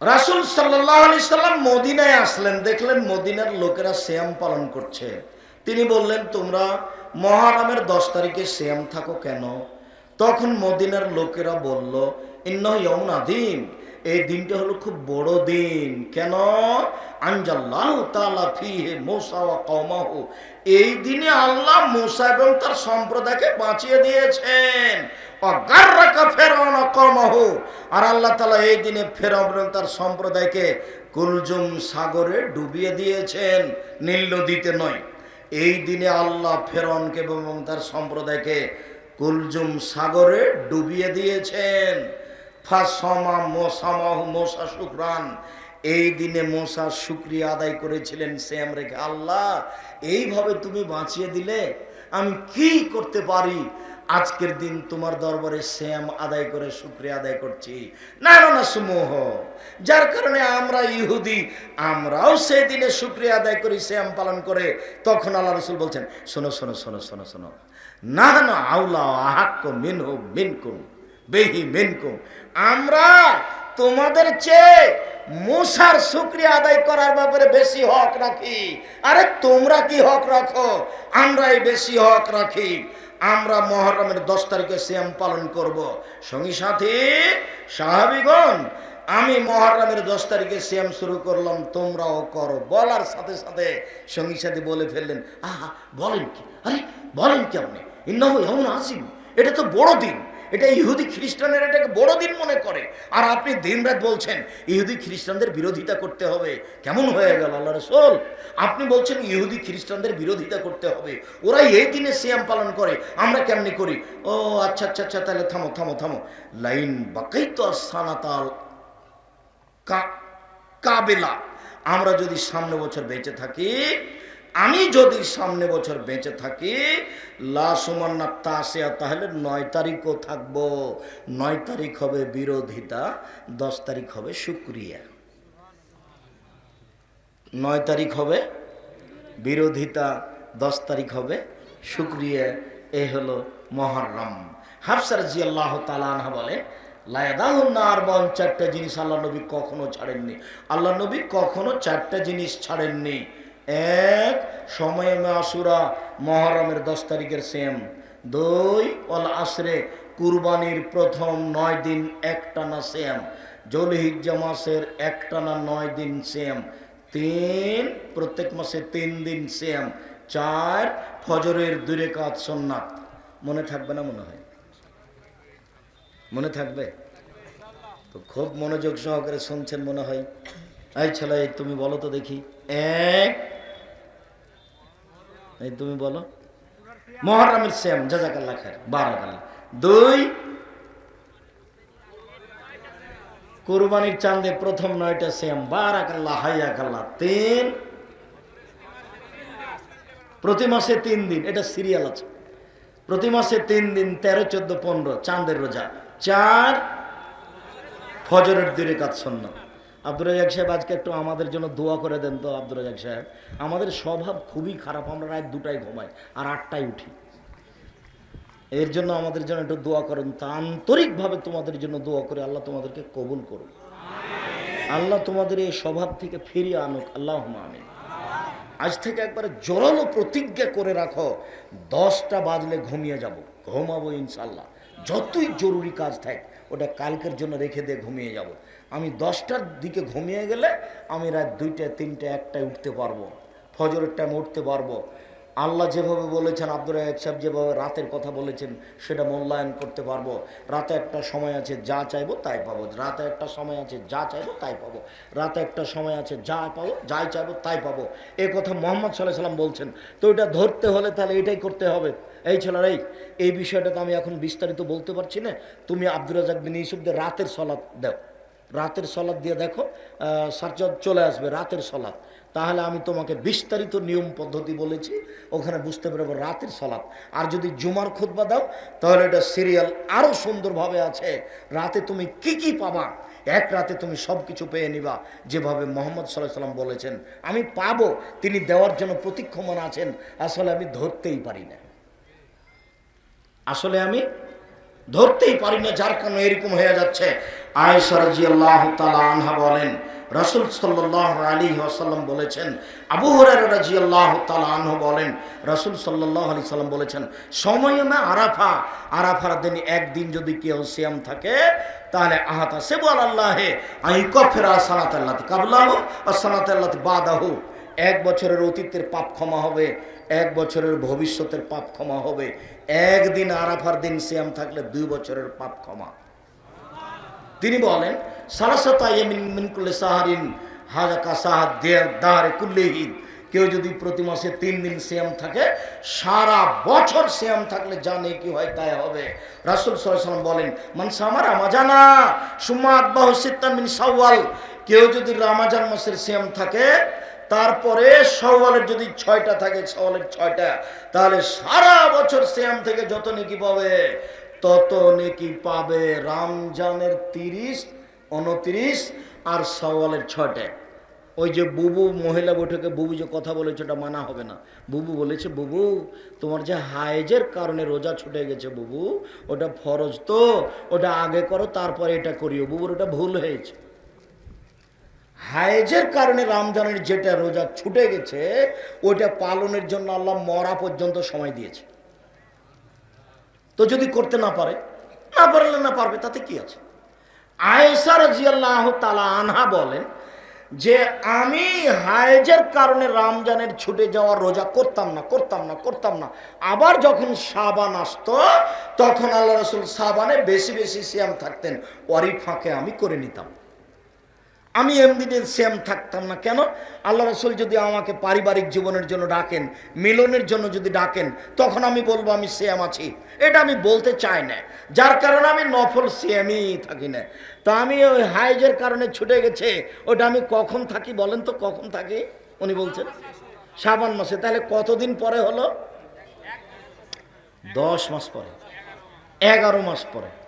রাসুল সাল্লাম মদিনায় আসলেন, দেখলেন মদিনার লোকেরা শ্যাম পালন করছে। তিনি বললেন, তোমরা মহারামের দশ তারিখে শ্যাম থাকো কেন? তখন মদিনার লোকেরা বলল ইন্ন ইয়মুন আদিম এই দিনটা হলো খুব বড় দিন। কেন? এই দিনে আল্লাহ মুসা এবং তার সম্প্রদায়কে বাঁচিয়ে দিয়েছেন। কওমাহু। আর আল্লাহ তালা এই দিনে ফেরাউন এবং তার সম্প্রদায়কে কুলজুম সাগরে ডুবিয়ে দিয়েছেন, নীল নদীতে নয়। এই দিনে আল্লাহ ফেরনকে এবং তার সম্প্রদায়কে কুলজুম সাগরে ডুবিয়ে দিয়েছেন। ফাসমা মোসামাহ মোসা শুক্রান। এই দিনে মোসা শুক্রিয়া আদায় করেছিলেন শ্যাম রেখে। আল্লাহ, এইভাবে তুমি বাঁচিয়ে দিলে আমি কি করতে পারি? আজকের দিন তোমার দরবারে শ্যাম আদায় করে শুক্রিয়া আদায় করছি। না না সমূহ, যার কারণে আমরা ইহুদি, আমরাও সেই দিনে শুক্রিয়া আদায় করি শ্যাম পালন করে। তখন আল্লাহ রসুল বলছেন, শোনো শোনো শোনো শোনো শোনো। না না আউলা আহাক্য মিনহু মিনকুম। আমরা তোমাদের চেয়ে মুসার শুক্রিয়া আদায় করার ব্যাপারে বেশি হক রাখি। আরে তোমরা কি হক রাখো? আমরাই বেশি হক রাখি। আমরা মহরমের দশ তারিখে শ্যাম পালন করব। সঙ্গী সাথী, সাহাবিগণ, আমি মহরমের দশ তারিখে শ্যাম শুরু করলাম, তোমরাও করো। বলার সাথে সাথে সঙ্গী সাথী বলে ফেললেন, আহা, বলেন কি? আরে, বলেন কি আপনি? আসিম এটা তো বড় দিন এটা ইহুদি খ্রিস্টানের এটাকে বড় দিন মনে করে। আর আপনি দিনরাত বলছেন, ইহুদি খ্রিস্টানদের বিরোধিতা করতে হবে। কেমন হয়ে গেল আল্লাহ রসুল? আপনি বলছেন ইহুদি খ্রিস্টানদের বিরোধিতা করতে হবে। ওরা এই দিনে সিয়াম পালন করে, আমরা কেমনি করি? ও আচ্ছা আচ্ছা আচ্ছা তাহলে থামো থামো থামো। লাইন বাকাই তো সানাতাল কাবেলা। আমরা যদি সামনে বছর বেঁচে থাকি আমি যদি সামনে বছর বেঁচে থাকি লাসুমান্না তাসিয়া তাহলে নয় তারিখও থাকব। নয় তারিখ হবে বিরোধিতা, দশ তারিখ হবে শুক্রিয়া। নয় তারিখ হবে বিরোধিতা, দশ তারিখ হবে শুক্রিয়া। এ হলো মহরম। হাফসার জি আল্লাহ তালানহা বলে লায়দাহুন্নার বন চারটা জিনিস আল্লাহ নবী কখনো ছাড়েননি। আল্লাহ নবী কখনো চারটা জিনিস ছাড়েননি। এক, সময়ে মাসুরা মহরমের দশ তারিখের সেম দুই অল আসরে কুরবানির প্রথম নয় দিন একটানা সেম জলহিজ্জা মাসের একটানা নয় দিন সেম তিন, প্রত্যেক মাসে তিন দিন সেম চার, ফজরের দূরে কাজ সোননাথ মনে থাকবে না মনে হয়? মনে থাকবে? তো খুব মনোযোগ সহকারে শুনছেন মনে হয়। এই ছেলে, তুমি বলো তো দেখি। এক এই তুমি বলো। মহরমের শ্যাম জাজাকাল্লা খায় বারাকাল্লা দুই, কোরবানির চাঁদে প্রথম নয়টা শ্যাম বারাকাল্লা হাইয়াকাল্লা তিন, প্রতি মাসে তিন দিন, এটা সিরিয়াল আছে। প্রতি মাসে তিন দিন, তেরো, চোদ্দ, পনেরো, চাঁদের রোজা। চার, ফজরের দিনে কাজ শূন্য। আব্দুর রাজাক সাহেব আজকে একটু আমাদের জন্য দোয়া করে দেন তো আব্দুর রাজাক সাহেব। আমাদের স্বভাব খুবই খারাপ, আমরা রাত দুটায় ঘুমাই আর আটটায় উঠি। এর জন্য আমাদের জন্য একটু দোয়া করেন তা আন্তরিকভাবে তোমাদের জন্য দোয়া করে আল্লাহ তোমাদেরকে কবুল করুন আল্লাহ তোমাদের এই স্বভাব থেকে ফিরিয়ে আনুক আল্লাহ আমি আজ থেকে একবারে জোরালো প্রতিজ্ঞা করে রাখো, দশটা বাজলে ঘুমিয়ে যাব। ঘুমাবো ইনশাল্লাহ যতই জরুরি কাজ থাকে, ওটা কালকের জন্য রেখে দিয়ে ঘুমিয়ে যাব। আমি দশটার দিকে ঘুমিয়ে গেলে আমি রাত দুইটা, তিনটা, একটায় উঠতে পারব। ফজরের টাইম উঠতে পারব। আল্লাহ যেভাবে বলেছেন আব্দুল রাজাক সাহেব যেভাবে রাতের কথা বলেছেন, সেটা মূল্যায়ন করতে পারব। রাতে একটা সময় আছে, যা চাইব তাই পাবো। রাতে একটা সময় আছে, যা চাইব তাই পাবো। রাতে একটা সময় আছে, যা পাবো, যাই চাইব তাই পাবো। এ কথা মোহাম্মদ সাল্লাহ সাল্লাম বলছেন। তো এটা ধরতে হলে তাহলে এটাই করতে হবে। এই ছেলেরা, এই এই বিষয়টা তো আমি এখন বিস্তারিত বলতে পারছি না। তুমি আব্দুল রাজাক বিন ইউসুফদের রাতের সলাৎ দাও। রাতের সলাদ দিয়ে দেখো সাজ্জাদ চলে আসবে রাতের সলাদ তাহলে আমি তোমাকে বিস্তারিত নিয়ম পদ্ধতি বলেছি, ওখানে বুঝতে পারব রাতের সলাদ আর যদি জুমার খুতবা দাও, তাহলে এটা সিরিয়াল আরও সুন্দরভাবে আছে। রাতে তুমি কি কি পাবা, এক রাতে তুমি সব কিছু পেয়ে নিবা, যেভাবে মোহাম্মদ সাল্লাহ সাল্লাম বলেছেন। আমি পাবো, তিনি দেওয়ার জন্য প্রতীক্ষমান আছেন, আসলে আমি ধরতেই পারি না। আসলে আমি ধরতেই পারি না, যার কারণে এরকম হয়ে যাচ্ছে। আয়েশা রাদিয়াল্লাহু তাআলা আনহা বলেন, রাসূল সাল্লাল্লাহু আলাইহি ওয়াসাল্লাম বলেছেন, আবু রাদিয়াল্লাহু তাআলা আনহু বলেন, রসুল সাল্লাল্লাহু আলাইহি সাল্লাম বলেছেন সময়মে আরাফা, আরাফার দিন একদিন যদি কেউ সিয়াম থাকে, তাহলে আহাতা সেবু আল্লাহে আই কফেরা সালাতাল্লাতি কাবলাহু আর সালাতাল্লাতি বাদাহু। এক বছরের অতীতের পাপ ক্ষমা হবে, এক বছরের ভবিষ্যতের পাপ ক্ষমা হবে। একদিন আরাফার দিন সিয়াম থাকলে দুই বছরের পাপ ক্ষমা। তিনি বলেন কেউ যদি প্রতি মাসে তিন দিন সিয়াম থাকে, সারা বছর সিয়াম থাকলে জানে কি হয় তাই হবে। রাসুল সাল্লাম বলেন মানসা আমার আমাজানা সাওয়াল কেউ যদি রামাজান মাসের সিয়াম থাকে তারপরে সওয়ালের যদি ছয়টা থাকে সওয়ালের ছয়টা, তাহলে সারা বছর সিয়াম থেকে যত নেকি পাবে, তত নেকি পাবে। রামজানের তিরিশ, উনত্রিশ আর সওয়ালের ছয়টা। ওই যে বুবু, মহিলা বৈঠকে বুবু যে কথা বলেছে, ওটা মানা হবে না। বুবু বলেছে, বুবু, তোমার যে হাইজের কারণে রোজা ছুটে গেছে বুবু, ওটা ফরজ তো, ওটা আগে করো, তারপরে এটা করিও। বুবুর ওটা ভুল হয়েছে। হায়েজের কারণে রমজানের যেটা রোজা ছুটে গেছে, ওইটা পালনের জন্য আল্লাহ মরা পর্যন্ত সময় দিয়েছে। তো যদি করতে না পারে, না পারলে না পারবে, তাতে কি আছে? আয়েশা রাজিয়াল্লাহ তালা আনহা বলেন যে, আমি হায়েজের কারণে রমজানের ছুটে যাওয়ার রোজা করতাম না করতাম না করতাম না। আবার যখন সাবান আসতো, তখন আল্লাহ রসুল সাবানে বেশি বেশি সিয়াম থাকতেন ওয়ারি ফাঁকে আমি করে নিতাম। আমি এমনিতে সেম থাকতাম না। কেন? আল্লাহ রসুল যদি আমাকে পারিবারিক জীবনের জন্য ডাকেন, মিলনের জন্য যদি ডাকেন, তখন আমি বলব, আমি সেম আছি। এটা আমি বলতে চাই না। যার কারণে আমি নফল সেমই থাকি না। তো আমি ওই হাইজের কারণে ছুটে গেছে। ওটা আমি কখন থাকি বলেন তো, কখন থাকি? উনি বলছেন শ্রাবণ মাসে। তাহলে কতদিন পরে হলো? দশ মাস পরে। এগারো মাস পরে।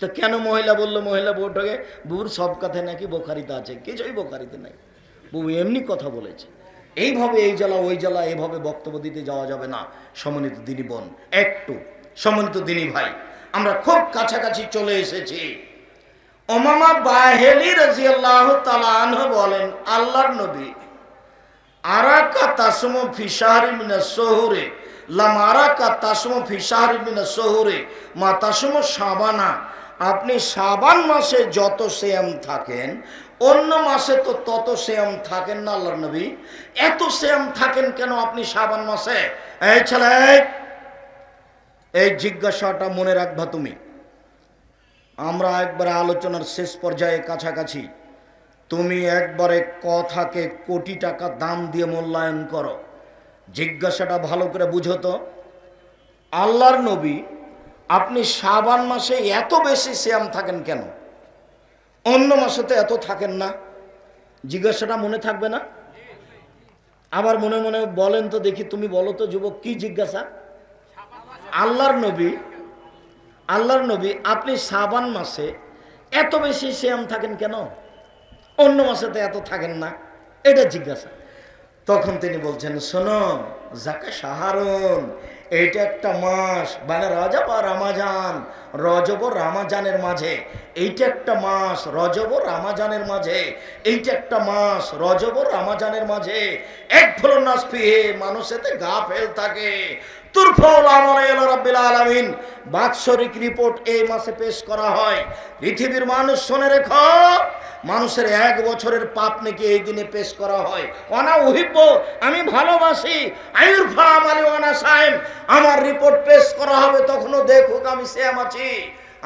তো কেন মহিলা বলল, মহিলা বউটাকে? বুবুর সব কথায় নাকি বোখারিতে আছে, কিছুই বোখারিতে নাই। বুবু এমনি কথা বলেছে। এইভাবে এই জেলা ওই জেলা এভাবে বক্তব্য দিতে যাওয়া যাবে না, সমন্বিত দিনী বোন, একটু, সমন্বিত দিনী ভাই। আমরা খুব কাছাকাছি চলে এসেছি। ওমামা বাহেলি রাজিয়াল্লাহ তালান বলেন, আল্লাহর নবী, আরাকা তাসমো ফিসাহারি মিনা শহুরে লাম আরাকা তাসমো ফিসাহারি মিনা শহুরে মা তাসমো সাবানা আপনি সাবান মাসে যত শ্যাম থাকেন, অন্য মাসে তো তত শ্যাম থাকেন না আল্লাহর নবী। এত শ্যাম থাকেন কেন আপনি সাবান মাসে? এই ছেলে, এই জিজ্ঞাসাটা মনে রাখবা তুমি। আমরা একবারে আলোচনার শেষ পর্যায়ে কাছাকাছি। তুমি একবারে কথাকে কোটি টাকা দাম দিয়ে মূল্যায়ন করো। জিজ্ঞাসাটা ভালো করে বুঝো তো। আল্লাহর নবী আপনি সাবান মাসে এত বেশি শ্যাম থাকেন কেন? অন্য মাসে তো এত থাকেন না। জিজ্ঞাসাটা মনে থাকবে না? আবার মনে মনে বলেন তো দেখি, তুমি বলো তো যুবক, কি জিজ্ঞাসা? আল্লাহর নবী আল্লাহর নবী, আপনি সাবান মাসে এত বেশি শ্যাম থাকেন কেন? অন্য মাসে তো এত থাকেন না। এটা জিজ্ঞাসা। তখন তিনি বলছেন, শোনো যাকে সাহারণ এইটা একটা মাস মানে রজব আর রামাজান, রজব রামাজানের মাঝে। এইটা একটা মাস, রজব রামাজানের মাঝে। এইটা একটা মাস, রজব রামাজানের মাঝে। এক ফলন নাস পিহে মানুষেতে গা ফেল থাকে। তুরফল আমল রাব্বিল আলামিন। বাৎসরিক রিপোর্ট এই মাসে পেশ করা হয়। পৃথিবীর মানুষ শুনে রেখো, মানুষের এক বছরের পাপ নাকি এই দিনে পেশ করা হয়। অনা উহিব্য আমি ভালোবাসি। আয়ুর ফাম আলী ওয়ানা সাহেব আমার রিপোর্ট পেশ করা হবে তখনও দেখুক আমি শ্যাম আছি।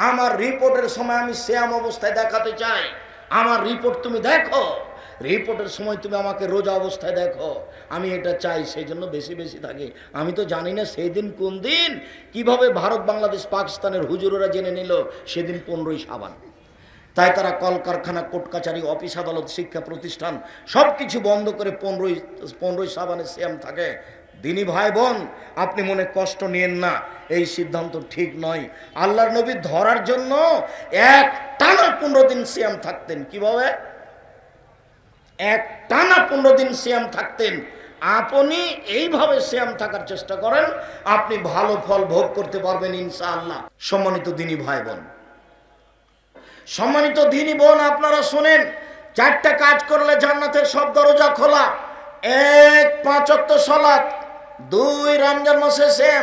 আমার রিপোর্টের সময় আমি শ্যাম অবস্থায় দেখাতে চাই। আমার রিপোর্ট তুমি দেখো। রিপোর্টের সময় তুমি আমাকে রোজা অবস্থায় দেখো। আমি এটা চাই, সেই জন্য বেশি বেশি থাকি। আমি তো জানি না সেই দিন কোন দিন কীভাবে ভারত, বাংলাদেশ, পাকিস্তানের হুজুরেরা জেনে নিল সেদিন পনেরোই সাবান তাই তারা কলকারখানা কোর্ট কাছারি অফিস, আদালত, শিক্ষা প্রতিষ্ঠান সব কিছু বন্ধ করে পনেরোই পনেরোই সাবানে শ্যাম থাকে। দিনী ভাই বোন, আপনি মনে কষ্ট নিয়েন না, এই সিদ্ধান্ত ঠিক নয়। আল্লাহর নবী ধরার জন্য এক টানা পনেরো দিন শ্যাম থাকতেন। কীভাবে? এক টানা পনেরো দিন শ্যাম থাকতেন। আপনি এইভাবে শ্যাম থাকার চেষ্টা করেন, আপনি ভালো ফল ভোগ করতে পারবেন ইনশাআল্লাহ। সম্মানিত দিনী ভাই বোন সম্মানিত দিনী বোন, আপনারা শোনেন, চারটা কাজ করলে জান্নাতের সব দরজা খোলা। এক পাঁচত্ব সলাৎ দুই, রমজান মাসে সেম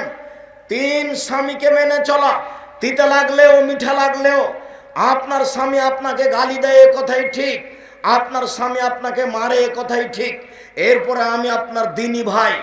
তিন, স্বামীকে মেনে চলা। তিতা লাগলেও, মিঠা লাগলেও। আপনার স্বামী আপনাকে গালি দেয় কথাই ঠিক। আপনার স্বামী আপনাকে মারে, এ কথাই ঠিক। এরপরে আমি আপনার দিনী ভাই,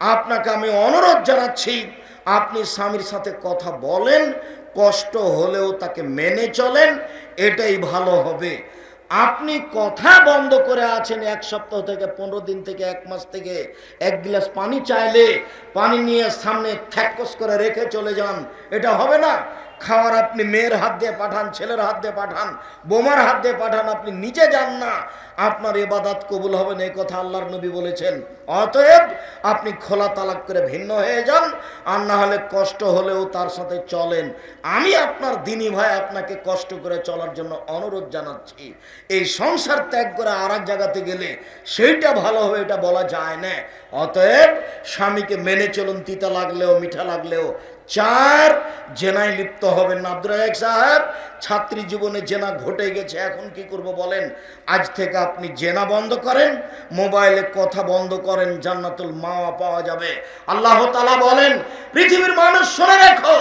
আপনাকে আমি অনুরোধ জানাচ্ছি, আপনি স্বামীর সাথে কথা বলেন, কষ্ট হলেও তাকে মেনে চলেন, এটাই ভালো হবে। আপনি কথা বন্ধ করে আছেন এক সপ্তাহ থেকে, পনেরো দিন থেকে, এক মাস থেকে, এক গ্লাস পানি চাইলে, পানি নিয়ে সামনে থ্যাকস করে রেখে চলে যান। এটা হবে না। খাওয়ার আপনি মেয়ের হাত দিয়ে পাঠান, ছেলের হাত দিয়ে পাঠান, বোমার হাত দিয়ে পাঠান, আপনি নিজে যান না। আপনার এবাদাত কবুল হবে না, এই কথা আল্লাহর নবী বলেছেন। অতএব আপনি খোলা তালাক করে ভিন্ন হয়ে যান, আর না হলে কষ্ট হলেও তার সাথে চলেন। আমি আপনার দিনী ভাই আপনাকে কষ্ট করে চলার জন্য অনুরোধ জানাচ্ছি। এই সংসার ত্যাগ করে আর এক জায়গাতে গেলে সেইটা ভালো হবে, এটা বলা যায় না। অতএব স্বামীকে মেনে চলুন, তিতা লাগলেও, মিঠা লাগলেও চার, জেনায় লিপ্ত হবেন না। সাহেব, ছাত্রী জীবনে জেনা ঘটে গেছে, এখন কি করব বলেন? আজ থেকে আপনি জেনা বন্ধ করেন, মোবাইলে কথা বন্ধ করেন, জান্নাতুল মাওয়া পাওয়া যাবে। আল্লাহ তাআলা বলেন, পৃথিবীর মানুষ শুনে রেখো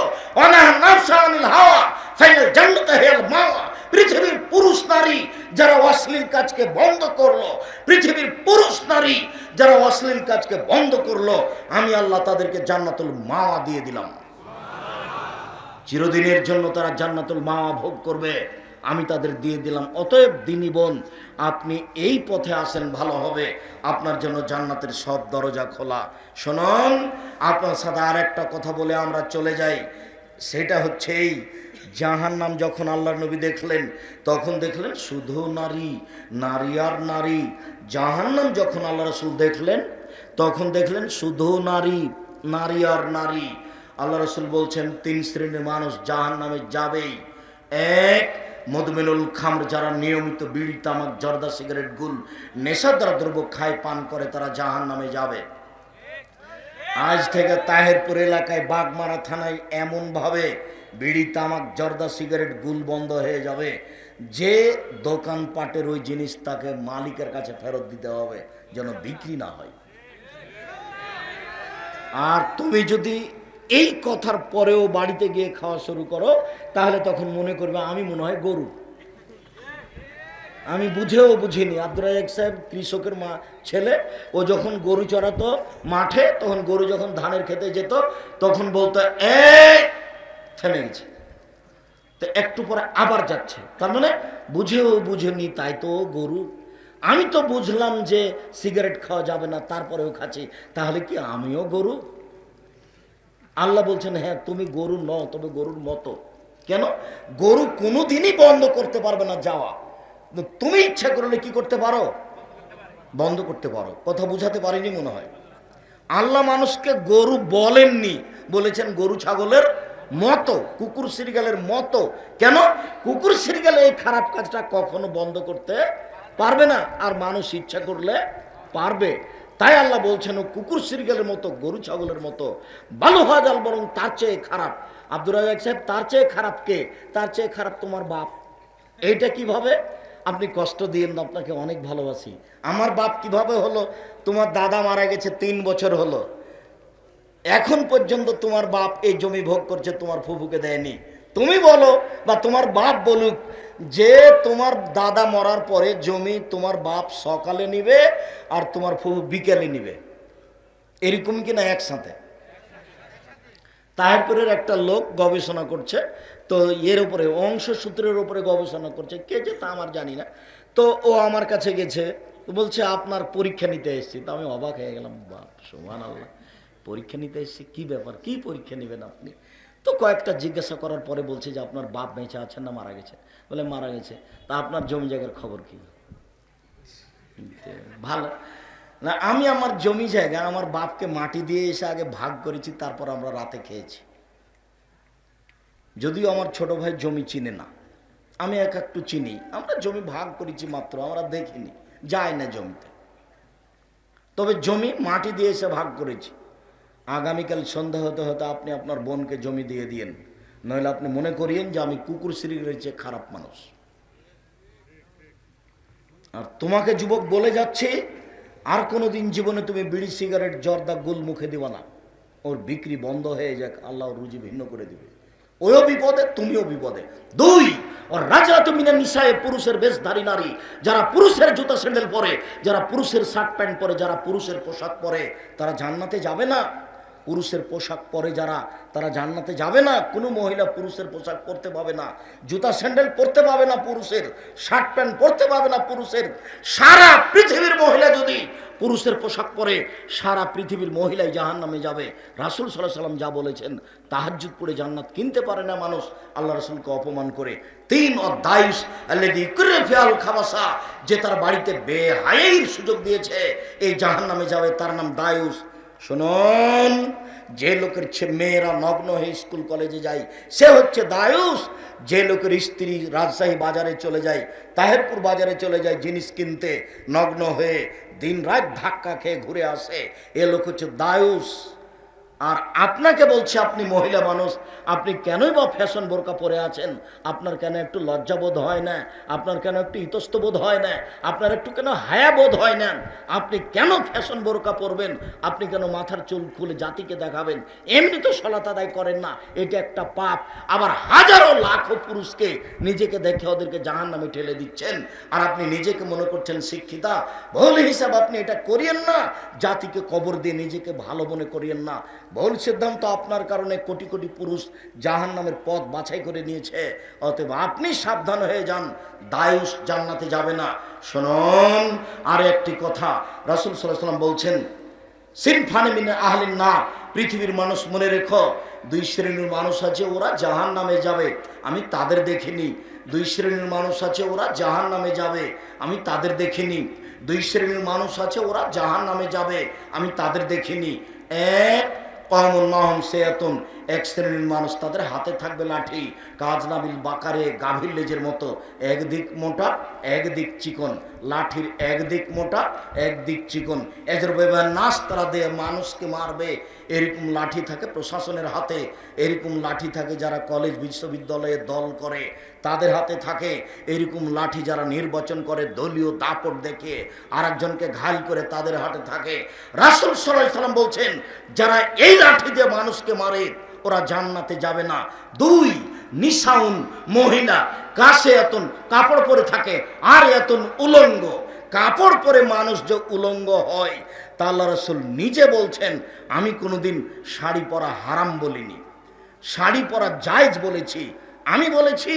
হাওয়া, ফাইনাল জান্নাত হিয়াল মাওয়া। পৃথিবীর পুরুষ নারী যারা অশ্লীল কাজকে বন্ধ করল, পৃথিবীর পুরুষ নারী যারা অশ্লীল কাজকে বন্ধ করল, আমি আল্লাহ তাদেরকে জান্নাতুল মাওয়া দিয়ে দিলাম। চিরদিনের জন্য তারা জান্নাতুল মাওয়া ভোগ করবে। আমি তাদের দিয়ে দিলাম। অতএব দিনী বোন, আপনি এই পথে আসেন, ভালো হবে। আপনার জন্য জান্নাতের সব দরজা খোলা। শুনুন, আপনার সাথে আর একটা কথা বলে আমরা চলে যাই। সেটা হচ্ছে এই জাহান নাম যখন আল্লাহ নবী দেখলেন, তখন দেখলেন শুধু নারী নারী আর নারী। জাহান নাম যখন আল্লাহ রসুল দেখলেন, তখন দেখলেন শুধু নারী নারী আর নারী। আল্লাহ রসুল বলছেন, তিন শ্রেণির মানুষ জাহান নামে যাবেই। এক মধুমেনুল খামর, যারা নিয়মিত বিড়ি, তামাক, জর্দা, সিগারেট, গুল নেশাদার দ্রব্য খায়, পান করে, তারা জাহান নামে যাবে। আজ থেকে তাহেরপুর এলাকায় বাগমারা থানায় এমনভাবে বিড়ি, তামাক, জর্দা, সিগারেট, গুল বন্ধ হয়ে যাবে। যে দোকানপাটের ওই জিনিস তাকে মালিকের কাছে ফেরত দিতে হবে, যেন বিক্রি না হয়। আর তুমি যদি এই কথার পরেও বাড়িতে গিয়ে খাওয়া শুরু করো, তাহলে তখন মনে করবে আমি মনে হয় গরু। আমি বুঝেও বুঝিনি। আব্দুল রাজাক সাহেব কৃষকের মা, ছেলে, ও যখন গরু চড়াতো মাঠে, তখন গরু যখন ধানের খেতে যেত, তখন বলতো, এই, থেমে গেছে। তো একটু পরে আবার যাচ্ছে। তার মানে বুঝেও বুঝেনি, তাই তো গরু। আমি তো বুঝলাম যে সিগারেট খাওয়া যাবে না, তারপরেও খাচ্ছি। তাহলে কি আমিও গরু? আল্লাহ বলছেন হ্যাঁ তুমি গরু ন তবে গরুর মতো। কেন? গরু কোনোদিনই বন্ধ করতে পারবে না যাওয়া। তুমি ইচ্ছা করলে কি করতে পারো? বন্ধ করতে পারো। কথা বুঝাতে পারিনি মনে হয়। আল্লাহ মানুষকে গরু বলেননি। বলেছেন, গরু ছাগলের মতো, কুকুর সিরিগালের মতো। কেন? কুকুর সিরিগালে এই খারাপ কাজটা কখনো বন্ধ করতে পারবে না। আর মানুষ ইচ্ছা করলে পারবে। তাই আল্লাহ বলছেন কুকুর সিরিগালের মতো, গরু ছাগলের মতো ভালো হওয়া যাল বরং তার চেয়ে খারাপ। আব্দুর রাজাক সাহেব, তার চেয়ে খারাপ কে? তার চেয়ে খারাপ তোমার বাপ। এইটা কীভাবে? আপনি কষ্ট দিয়েন আপনাকে অনেক ভালোবাসি। আমার বাপ কীভাবে হলো? তোমার দাদা মারা গেছে তিন বছর হলো। এখন পর্যন্ত তোমার বাপ এই জমি ভোগ করছে, তোমার ফুফুকে দেয়নি। তুমি বলো বা তোমার বাপ বলুক যে তোমার দাদা মরার পরে জমি তোমার বাপ সকালে নিবে আর তোমার ফুফু বিকেলে নিবে। এরকম কি না একসাথে? তাহেরপুরের একটা লোক গবেষণা করছে, তো এর উপরে অংশ সূত্রের উপরে গবেষণা করছে, কে যে তা আমার জানি না। তো ও আমার কাছে গেছে বলছে, আপনার পরীক্ষা নিতে এসেছি। তো আমি অবাক হয়ে গেলাম, বাপ সোমান আল্লাহ পরীক্ষা নিতে এসেছি, কি ব্যাপার? কি পরীক্ষা নেবেন আপনি? তো কয়েকটা জিজ্ঞাসা করার পরে বলছে যে আপনার বাপ বেঁচে আছেন না, মারা গেছে। বলে মারা গেছে। তা আপনার জমি জায়গার খবর কি? ভালো। না, আমি আমার জমি জায়গা, আমার বাপকে মাটি দিয়ে এসে আগে ভাগ করেছি, তারপর আমরা রাতে খেয়েছি। যদিও আমার ছোট ভাই জমি চিনে না। আমি এক একটু চিনি। আমরা জমি ভাগ করেছি মাত্র, আমরা দেখিনি। যাই না জমিতে। তবে জমি মাটি দিয়ে এসে ভাগ করেছি। আগামীকাল সন্ধ্যা হতে হতে আপনি আপনার বোনকে জমি দিয়ে দিয়েন। নইলে আপনি মনে করিয়েন যে আমি কুকুর শ্রীর চেয়ে খারাপ মানুষ। আর তোমাকে যুবক বলে যাচ্ছে, আর কোনোদিন জীবনে তুমি বিড়ি, সিগারেট, জর্দা গুল মুখে দিবা না। ওর বিক্রি বন্ধ হয়ে যাক, আল্লাহ রুজি ভিন্ন করে দিবে। ওও বিপদে, তুমিও বিপদে। দুই, ওর রাজা তুমি না নিশায় পুরুষের বেশ বেশধারী নারী। যারা পুরুষের জুতা স্যান্ডেল পরে, যারা পুরুষের শার্ট প্যান্ট পরে, যারা পুরুষের পোশাক পরে, তারা জান্নাতে যাবে না? পুরুষের পোশাক পরে যারা, তারা জান্নাতে যাবে না, কোনো মহিলা পুরুষের পোশাক পরতে পাবে না, জুতা, স্যান্ডেল পরতে পাবে না পুরুষের, শার্ট প্যান্ট পরতে পাবে না পুরুষের, সারা পৃথিবীর মহিলা যদি পুরুষের পোশাক পরে, সারা পৃথিবীর মহিলাই জাহান নামে যাবে। রাসুল সাল্লাহ সাল্লাম যা বলেছেন তাহাজুদ করে জান্নাত কিনতে পারে না মানুষ, আল্লাহ রসুলকে অপমান করে। তিন খাবাসা, যে তার বাড়িতে বেহায়ের সুযোগ দিয়েছে, এই জাহান নামে যাবে, তার নাম দায়ুস। শুনুন, যে লোকের মেয়েরা নগ্ন হয়ে স্কুল কলেজে যায়, সে হচ্ছে দায়ুস। যে লোকের স্ত্রী রাজশাহী বাজারে চলে যায়, তাহেরপুর বাজারে চলে যায়, জিনিস কিনতে নগ্ন হয়ে দিন রাত ধাক্কা খেয়ে ঘুরে আসে, এ লোক হচ্ছে দায়ুস। আর আপনাকে বলছে, আপনি মহিলা মানুষ, আপনি কেনই বা ফ্যাশন বোরকা পরে আছেন? আপনার কেন একটু লজ্জাবোধ হয় না? আপনার কেন একটু ইতস্তবোধ হয় না? আপনার একটু কেন হায়াবোধ হয় না? আপনি কেন ফ্যাশন বোরকা পরবেন? আপনি কেন মাথার চুল খুলে জাতিকে দেখাবেন? এমনি তো সলাত করেন না। এটা একটা পাপ। আবার হাজারো লাখো পুরুষকে নিজেকে দেখে ওদেরকে জাহান নামে ঠেলে দিচ্ছেন। আর আপনি নিজেকে মনে করছেন শিক্ষিতা। ভুল হিসাব আপনি এটা করিয়েন না। জাতিকে কবর দিয়ে নিজেকে ভালো মনে করিয়েন না। ভুল সিদ্ধান্ত আপনার কারণে কোটি কোটি পুরুষ জাহান নামের পথ বাছাই করে নিয়েছে। অতএব আপনি সাবধান হয়ে যান, দায়ুস জান্নাতে যাবে না। শুনুন আর একটি কথা, রাসুল সাল্লাম বলছেন আহলিন না পৃথিবীর মানুষ মনে রেখো, দুই শ্রেণির মানুষ আছে, ওরা জাহান নামে যাবে। আমি তাদের দেখিনি, দুই শ্রেণির মানুষ আছে, ওরা জাহান নামে যাবে। আমি তাদের দেখিনি, দুই শ্রেণির মানুষ আছে, ওরা জাহান নামে যাবে। আমি তাদের দেখিনি। এক এক শ্রেণির মানুষ তাদের হাতে থাকবে লাঠি কাজ নাবিল বাকারে, গাভীর লেজের মতো। একদিক মোটা, একদিক চিকন। লাঠির একদিক মোটা, একদিক চিকন। এদের ব্যবহার নাশ তারা দিয়ে মানুষকে মারবে। এরকম লাঠি থাকে প্রশাসনের হাতে। এরকম লাঠি থাকে যারা কলেজ, বিশ্ববিদ্যালয়ে দল করে। তাদের হাতে থাকে এরকম লাঠি যারা নির্বাচন করে, দলীয় দাপট দেখে আর একজনকে ঘাইল করে তাদের হাতে থাকে। রাসুল সাল্লাম বলছেন, যারা এই লাঠি দিয়ে মানুষকে মারে, ওরা জান্নাতে যাবে না। দুই, নিশাউন মহিলা কাছে এতন কাপড় পরে থাকে আর এতন উলঙ্গ। কাপড় পরে মানুষ যে উলঙ্গ হয়, তা আল্লাহ রসুল নিজে বলছেন, আমি কোনোদিন শাড়ি পরা হারাম বলিনি। শাড়ি পরা জায়জ বলেছি আমি বলেছি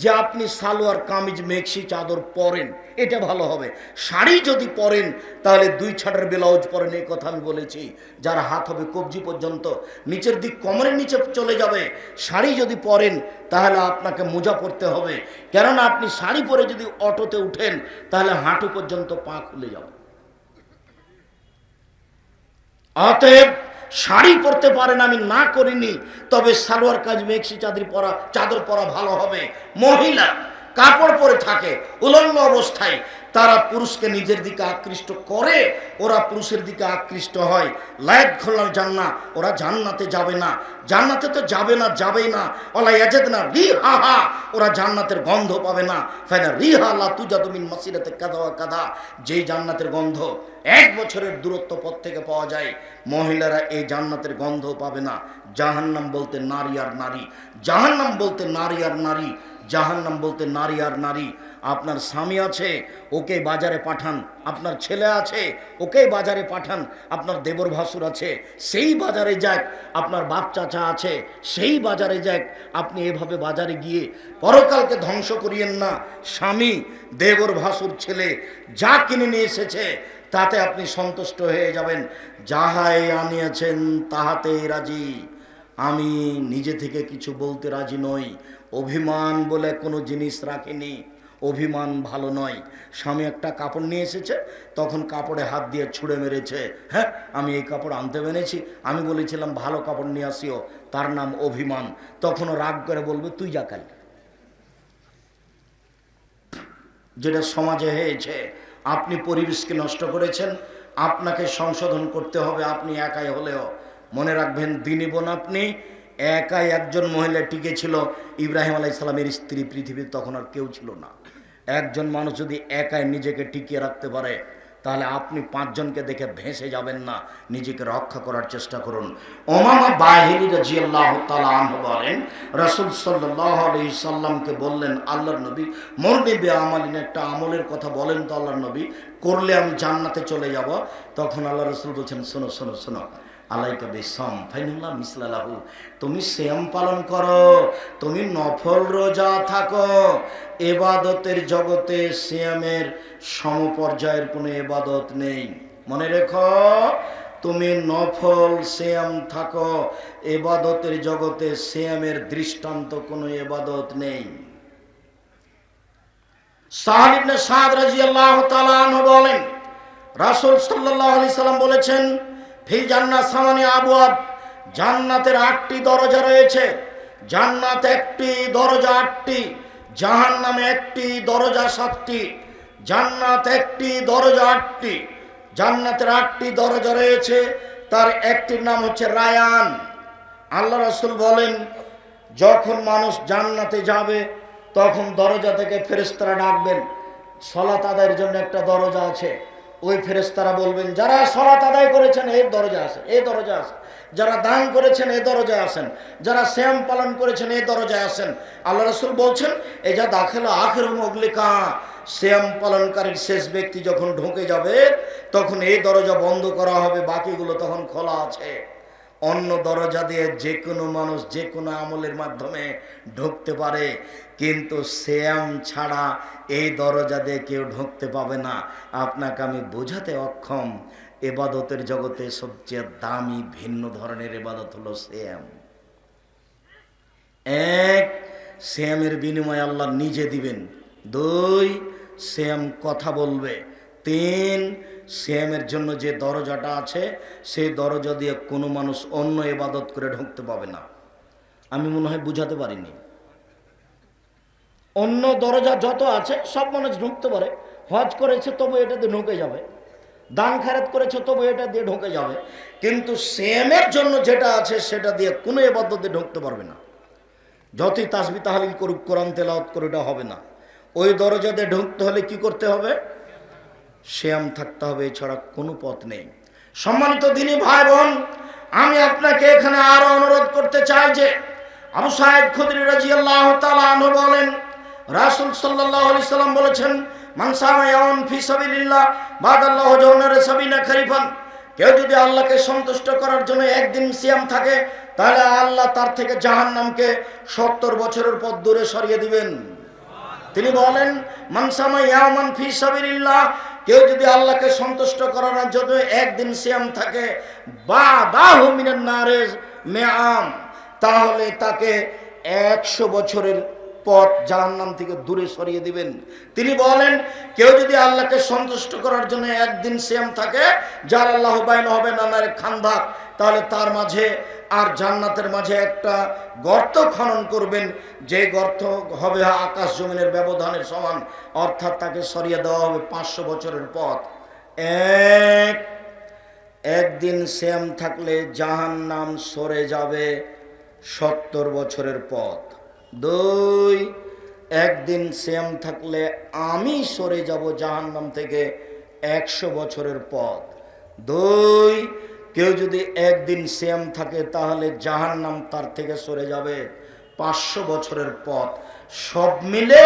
যে আপনি সালোয়ার, কামিজ, মেক্সি, চাদর পরেন, এটা ভালো হবে। শাড়ি যদি পরেন, তাহলে দুই ছাড়ের ব্লাউজ পরেন, এই কথা আমি বলেছি। যার হাত হবে কবজি পর্যন্ত, নিচের দিক কোমরের নিচে চলে যাবে। শাড়ি যদি পরেন, তাহলে আপনাকে মোজা পরতে হবে। কেননা আপনি শাড়ি পরে যদি অটোতে উঠেন, তাহলে হাঁটু পর্যন্ত পা খুলে যাবে। অতএব শাড়ি পরতে পারেন আমি, না করিনি। তবে সালোয়ার কাজ মেক্সি চাদর পরা চাদর পরা ভালো হবে। মহিলা কাপড় পরে থাকে উলঙ্গ অবস্থায়। তারা পুরুষকে নিজের দিকে আকৃষ্ট করে, ওরা পুরুষের দিকে আকৃষ্ট হয়। লায়ক খোলার জান্না, ওরা জান্নাতে যাবে না। জান্নাতে তো যাবে না, যাবেই না। ওলা ইয়াজেদ না রি হা ওরা জান্নাতের গন্ধ পাবে না। ফাইনা রি হা লা তুজা তুমিন মাসিরাতে কাদা কাদা যেই জান্নাতের গন্ধ এক বছরের দূরত্ব পথ থেকে পাওয়া যায়, মহিলারা এই জান্নাতের গন্ধ পাবে না। জাহান্নাম বলতে নারী আর নারী। জাহান্নাম বলতে নারী আর নারী। জাহান্নাম বলতে নারী আর নারী। আপনার স্বামী আছে, ওকে বাজারে পাঠান। আপনার ছেলে আছে, ওকে বাজারে পাঠান। আপনার দেবর ভাসুর আছে, সেই বাজারে যাক। আপনার বাপ চাচা আছে, সেই বাজারে যাক। আপনি এভাবে বাজারে গিয়ে পরকালকে ধ্বংস করিয়েন না। স্বামী, দেবর ভাসুর ছেলে যা কিনে নিয়ে এসেছে, তাতে আপনি সন্তুষ্ট হয়ে যাবেন। যাহাই আনিয়েছেন, তাহাতেই রাজি। আমি নিজে থেকে কিছু বলতে রাজি নই। অভিমান বলে কোনো জিনিস রাখিনি। অভিমান ভালো নয়। স্বামী একটা কাপড় নিয়ে এসেছে, তখন কাপড়ে হাত দিয়ে ছুঁড়ে মেরেছে। হ্যাঁ আমি এই কাপড় আনতে পেরেছি। আমি বলেছিলাম, ভালো কাপড় নিয়ে আসিও। তার নাম অভিমান। তখনও রাগ করে বলবে, তুই যা কাল। যেটা সমাজে হয়েছে, আপনি পরিবেশকে নষ্ট করেছেন, আপনাকে সংশোধন করতে হবে, আপনি একাই হলেও। মনে রাখবেন দিনী আপনি একাই একজন মহিলা টিকে ছিল, ইব্রাহিম আলাই সালামের স্ত্রী পৃথিবীর তখন আর কেউ ছিল না। একজন মানুষ যদি একাই নিজেকে টিকিয়ে রাখতে পারে, তাহলে আপনি পাঁচজনকে দেখে ভেসে যাবেন না। নিজেকে রক্ষা করার চেষ্টা করুন। ওমামা বাহিনী রাজিয়াল্লাহ তাআলা আনহু বলেন, রাসূল সাল্লামকে বললেন, আল্লাহর নবী, মরনি বে আমালিন একটা আমলের কথা বলেন তো আল্লাহর নবী, করলে আমি জান্নাতে চলে যাব। তখন আল্লাহ রসুল বলছেন, শোনো শোনো শোনো আলাইকা বেসম ফাইনুল্লাহ মিসলালাহু। তুমি শ্যাম পালন করো, তুমি নফল রোজা থাকো। এবাদতের জগতে শ্যামের সমপর্যায়ের কোনো এবাদত নেই। মনে রেখো, তুমি নফল শ্যাম থাকো, এবাদতের জগতে শ্যামের দৃষ্টান্ত কোনো এবাদত নেই। সাহাল ইবনে সাদ রাদিয়াল্লাহু তাআলা আনহু বলেন, রাসূল সাল্লাল্লাহু আলাইহি সাল্লাম বলেছেন ফিল জান্নাত সামানি আবওয়াব জান্নাতের আটটি দরজা রয়েছে। জান্নাত একটি, দরজা আটটি, জাহান্নামে একটি, দরজা সাতটি, জান্নাত একটি, দরজা আটটি। জান্নাতের আটটি দরজা রয়েছে, তার একটির নাম হচ্ছে রায়ান। আল্লাহ রসুল বলেন, যখন মানুষ জান্নাতে যাবে, তখন দরজা থেকে ফেরেস্তারা ডাকবেন, সলাত আদায়ের জন্য একটা দরজা আছে। ওই ফেরেস্তারা বলবেন, যারা সলাত আদায় করেছেন এই দরজা আছে এই দরজা আছে। যারা দান করেছেন এই দরজায় আসেন যারা শ্যাম পালন করেছেন এই দরজায় আসেন আল্লাহ রসুল বলছেন, এই যা দাখেল আখের মগলিকা। শ্যাম পালনকারীর শেষ ব্যক্তি যখন ঢুকে যাবে, তখন এই দরজা বন্ধ করা হবে, বাকিগুলো তখন খোলা আছে। অন্য দরজা দিয়ে যে কোনো মানুষ যে কোনো আমলের মাধ্যমে ঢুকতে পারে। কিন্তু শ্যাম ছাড়া এই দরজা দিয়ে কেউ ঢুকতে পাবে না। আপনাকে আমি বোঝাতে অক্ষম। এবাদতের জগতে সবচেয়ে দামি ভিন্ন ধরনের এবাদত হলো শ্যাম। এক, শ্যামের বিনিময়ে আল্লাহ নিজে দিবেন। দুই, শ্যাম কথা বলবে। তিন, শ্যামের জন্য যে দরজাটা আছে, সেই দরজা দিয়ে কোনো মানুষ অন্য এবাদত করে ঢুকতে পাবে না। আমি মনে হয় বুঝাতে পারিনি। অন্য দরজা যত আছে, সব মানুষ ঢুকতে পারে। হজ করেছে, তবু এটাতে ঢুকে যাবে। দান খারাত করেছে, তবু এটা দিয়ে ঢুকে যাবে। কিন্তু শ্যামের জন্য যেটা আছে, সেটা দিয়ে কোনো এবাদতে ঢুকতে পারবে না। যতই তাসবি তাহালিল করুক, কোরআন তেলাওয়াত করে এটা হবে না। ওই দরজা দিয়ে ঢুকতে হলে কি করতে হবে? শ্যাম থাকতে হবে, এছাড়া কোনো পথ নেই। সম্মানিত দিনী ভাই বোন আমি আপনাকে এখানে আরও অনুরোধ করতে চাই যে, আবু সাহেব খুদরি রাজিয়াল্লাহ আনহু বলেন রাসূল সাল্লাল্লাহু আলাইহি সাল্লাম বলেছেন, মান সামা ইয়াউন ফি সাবিলিল্লাহ, বাদাল্লাহু জাওনার সাবিনা খরিফান। কেউ যদি আল্লাহকে সন্তুষ্ট করার জন্য একদিন সিয়াম থাকে, তাহলে আল্লাহ তার থেকে জাহান্নামকে সত্তর বছরের পর দূরে সরিয়ে দিবেন। তিনি বলেন মানসামা ইয়ামান ফি সাবিলিল্লাহ, কেউ যদি আল্লাহকে সন্তুষ্ট করার জন্য একদিন সিয়াম থাকে বা দাহু মিনান নারেজ মেআম তাহলে তাকে একশো বছরের পথ জাহান্নাম থেকে দূরে সরিয়ে দিবেন। তিনি বলেন, কেউ যদি আল্লাহকে সন্তুষ্ট করার জন্য একদিন সেম থাকে, যার আল্লাহ বাইন হবে নানার খান্দাক তাহলে তার মাঝে আর জান্নাতের মাঝে একটা গর্ত খনন করবেন। যে গর্ত হবে আকাশ জমিনের ব্যবধানের সমান, অর্থাৎ তাকে সরিয়ে দেওয়া হবে পাঁচশো বছরের পথ। এক, একদিন সেম থাকলে জাহান নাম সরে যাবে সত্তর বছরের পথ। দুই, একদিন শ্যাম থাকলে আমি সরে যাব জাহান্নাম থেকে একশো বছরের পথ। দুই, কেউ যদি একদিন শ্যাম থাকে তাহলে জাহান্নাম তার থেকে সরে যাবে পাঁচশো বছরের পথ। সব মিলে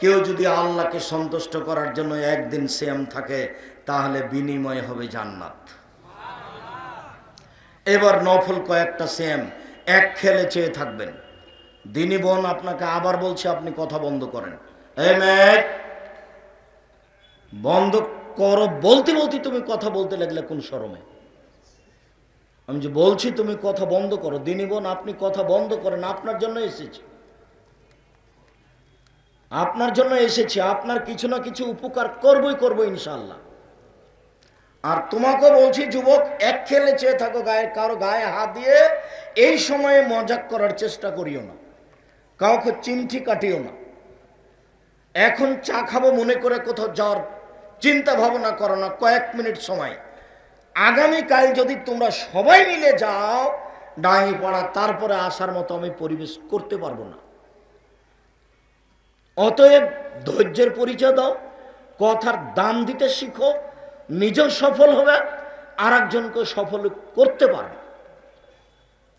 কেউ যদি আল্লাহকে সন্তুষ্ট করার জন্য একদিন শ্যাম থাকে তাহলে বিনিময় হবে জান্নাত। এবার নফল কয়েকটা শ্যাম এক খেলে চেয়ে থাকবেন। দিনী বোন, আপনাকে আবার বলছে, আপনি কথা বন্ধ করেন। বন্ধ করো, বলতে বলতে তুমি কথা বলতে লাগলে কোন শরমে? আমি যে বলছি, তুমি কথা বন্ধ করো। দিনী বোন, আপনি কথা বন্ধ করেন, আপনার জন্য এসেছি। আপনার জন্য এসেছি, আপনার কিছু না কিছু উপকার করবই করব ইনশাল্লাহ আর তোমাকে বলছি, যুবক, এক খেলে চেয়ে থাকো গায়ে, কারও গায়ে হাত দিয়ে, এই সময়ে মজাক করার চেষ্টা করিও না। কাউকে চিমঠি কাটিও না। এখন চা খাব মনে করে কোথাও যাওয়ার চিন্তা ভাবনা করো না, কয়েক মিনিট সময়। আগামীকাল যদি তোমরা সবাই মিলে যাও, ডাঙি পড়া, তারপরে আসার মতো আমি পরিবেশ করতে পারব না। অতএব ধৈর্যের পরিচয় দাও, কথার দাম দিতে শিখো, নিজেও সফল হবে আর একজনকে সফল করতে পারবে।